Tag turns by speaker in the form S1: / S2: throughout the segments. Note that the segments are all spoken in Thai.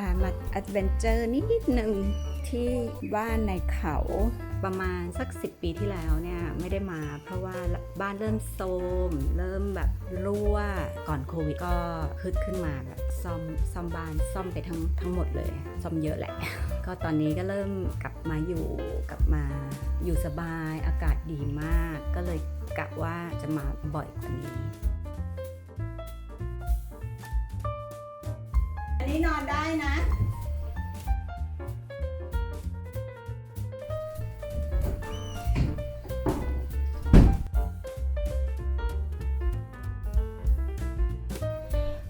S1: ามาแอดเวนเจอร์นิดหนึ่งที่บ้านในเขาประมาณสัก 10 ปีที่แล้วเนี่ยไม่ได้มาเพราะว่าบ้านเริ่มโทรมเริ่มแบบรั่วก่อนโควิดก็ฮึดขึ้นมาแบบซ่อมซ่อมบ้านซ่อมไปทั้งทั้งหมดเลยซ่อมเยอะแหละ ก็ตอนนี้ก็เริ่มกลับมาอยู่กลับมาอยู่สบายอากาศดีมาก ก็เลยกะว่าจะมาบ่อยกว่านี้ นี้นอนได้นะ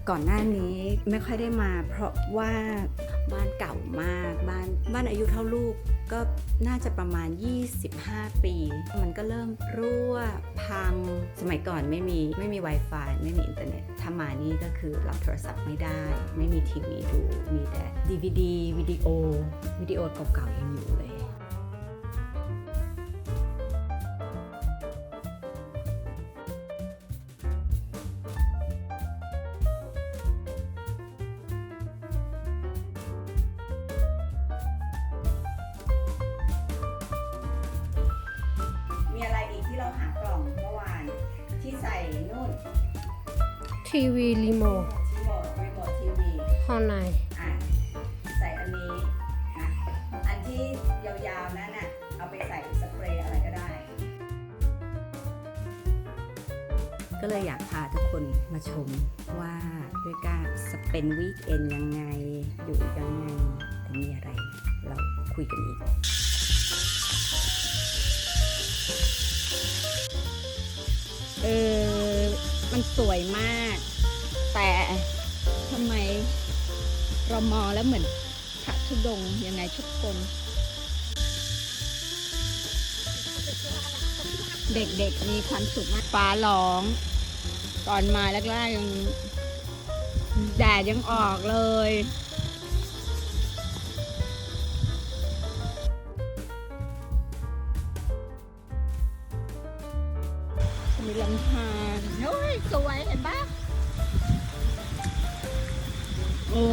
S1: ก่อนหน้านี้ไม่ค่อยได้มาเพราะว่าบ้านเก่ามากบ้านบ้านอายุเท่าลูก ก็น่าจะประมาณ 25 ปี มันก็เริ่มรั่วพัง สมัยก่อนไม่มีไม่มี Wi-Fi ไม่มีอินเทอร์เน็ต ถ้ามานี่ก็คือรับโทรศัพท์ไม่ได้ ไม่มีทีวีดู มีแต่ DVD วิดีโอ วิดีโอเก่าๆยังอยู่เลย ที่ใส่นู่น
S2: ทีวีรีโมท
S1: รีโมทรีโมททีวี
S2: ข้างใน
S1: อะใส่อันนี้นะอันที่ยาวๆนั่นน่ะเอาไปใส่สเปรย์อะไรก็ได้ ก็เลยอยากพาทุกคนมาชมว่าด้วยการสเปนวีคเอนยังไง อยู่ยังไงแต่มีอะไร เราคุยกันอีก มันสวยมาก แต่ทำไมเรามองแล้วเหมือนพระธุดงยังไงชุกคน เด็กๆมีความสุขมากฟ้าร้อง ตอนมาแรกๆยังแดดยังออกเลย มีลำธารโอ้ยสวยเห็นปะโอ้